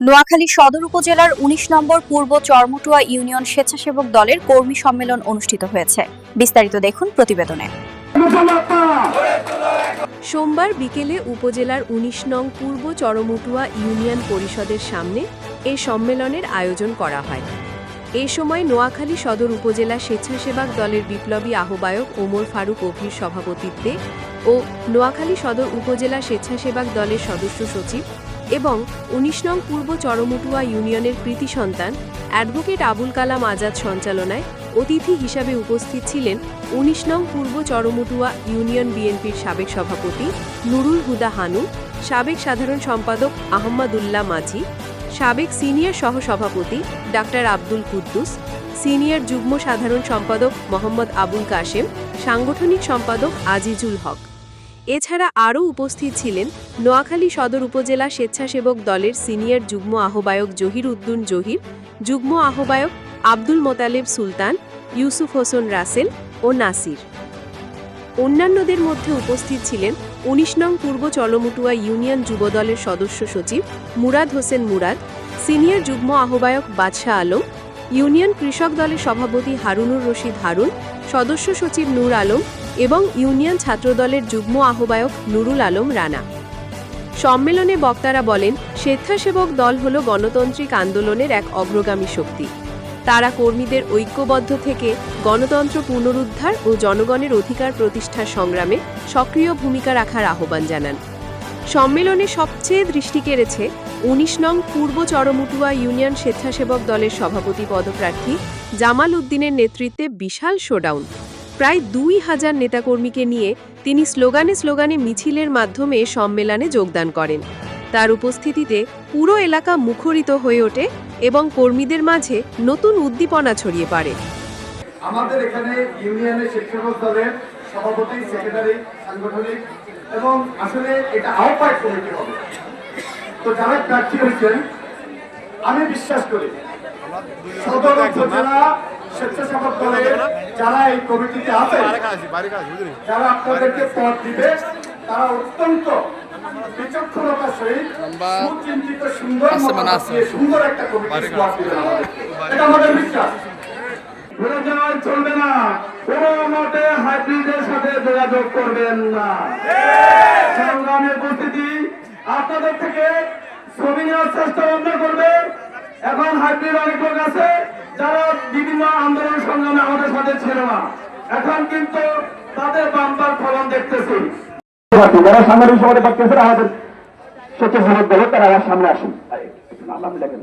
নোয়াখালী সদর উপজেলার ১৯ নম্বর পূর্ব চরমটুয়া ইউনিয়ন স্বেচ্ছাসেবক দলের কর্মী সম্মেলন অনুষ্ঠিত হয়েছে। বিস্তারিত দেখুন প্রতিবেদনে। সোমবার বিকেলে উপজেলার ১৯ নং পূর্ব চরমুটুয়া ইউনিয়ন পরিষদের সামনে এ সম্মেলনের আয়োজন করা হয়। এ সময় নোয়াখালী সদর উপজেলা স্বেচ্ছাসেবক দলের বিপ্লবী আহ্বায়ক ওমর ফারুক অভির সভাপতিত্বে ও নোয়াখালী সদর উপজেলা স্বেচ্ছাসেবক দলের সদস্য সচিব এবং ১৯ নং পূর্ব চরমুটুয়া ইউনিয়নের কৃতি সন্তান অ্যাডভোকেট আবুল কালাম আজাদ সঞ্চালনায় অতিথি হিসাবে উপস্থিত ছিলেন ১৯ নং পূর্ব চরমুটুয়া ইউনিয়ন বিএনপির সাবেক সভাপতি নুরুল হুদা হানু সাবেক সাধারণ সম্পাদক আহম্মদুল্লাহ মাঝি, সাবেক সিনিয়র সহসভাপতি ডাক্তার আব্দুল কুদ্দুস, সিনিয়র যুগ্ম সাধারণ সম্পাদক মোহাম্মদ আবুল কাশেম, সাংগঠনিক সম্পাদক আজিজুল হক। এছাড়া আরও উপস্থিত ছিলেন নোয়াখালী সদর উপজেলা স্বেচ্ছাসেবক দলের সিনিয়র যুগ্ম আহ্বায়ক জহির উদ্দিন জহির, যুগ্ম আহ্বায়ক আব্দুল মোতালেব সুলতান, ইউসুফ হোসেন রাসেল ও নাসির। অন্যান্যদের মধ্যে উপস্থিত ছিলেন ১৯ নং পূর্ব চলমুটুয়া ইউনিয়ন যুবদলের সদস্য সচিব মুরাদ হোসেন মুরাদ, সিনিয়র যুগ্ম আহ্বায়ক বাদশাহ আলম, ইউনিয়ন কৃষক দলের সভাপতি হারুনুর রশিদ হারুন, সদস্য সচিব নূর আলম এবং ইউনিয়ন ছাত্রদলের যুগ্ম আহ্বায়ক নুরুল আলম রানা। সম্মেলনে বক্তারা বলেন, স্বেচ্ছাসেবক দল হল গণতান্ত্রিক আন্দোলনের এক অগ্রগামী শক্তি। তারা কর্মীদের ঐক্যবদ্ধ থেকে গণতন্ত্র পুনরুদ্ধার ও জনগণের অধিকার প্রতিষ্ঠার সংগ্রামে সক্রিয় ভূমিকা রাখার আহ্বান জানান। সম্মেলনে সবচেয়ে দৃষ্টি কেড়েছে উনিশ নং পূর্ব চরমুটুয়া ইউনিয়ন স্বেচ্ছাসেবক দলের সভাপতি পদপ্রার্থী জামাল উদ্দিনের নেতৃত্বে বিশাল শোডাউন। প্রায় দুই হাজার নেতাকর্মীকে নিয়ে তিনি স্লোগানে স্লোগানে মিছিলের মাধ্যমে সম্মেলনে যোগদান করেন। তার উপস্থিতিতে পুরো এলাকা মুখরিত হয়ে ওঠে এবং কর্মীদের মাঝে নতুন উদ্দীপনা ছড়িয়ে পড়ে। আমাদের এখানে ইউনিয়নের শিক্ষক দলের সভাপতি, সেক্রেটারি, সাংগঠনিক এবং আসলে এটা আহ্বায়ক কমিটি হবে। তো যারা প্রার্থী হয়েছেন, আমি বিশ্বাস করি সদর উপজেলা স্বেচ্ছাসেবক দলের যারা এই কমিটিতে আছে যারা আপনাদেরকে পদ দিবে তারা অত্যন্ত বিচক্ষণতার সহিত সুচিন্তিত সুন্দর সুন্দর একটা কমিটি স্কোয়াড দিবেন আমাদেরকে। এটা আমাদের বিশ্বাস। ভুলে যাওয়ার চলবে না কোনো মতে হাইব্রিডের সাথে যোগাযোগ করবেন না। উপস্থিতি আপনাদের থেকে ছবি নেওয়ার চেষ্টা বন্ধ করবে। এখন হাইব্রিড অনেক লোক আছে যারা বিভিন্ন আন্দোলন সংগ্রামে আমাদের সাথে ছিল না, এখন কিন্তু তাদের বাম্পার ফলন দেখতেছি। যারা সাংবাদিক সমাজে পাচ্ছেন আমাদের স্বেচ্ছাসেবক দল তারা সামনে আসুন লেখেন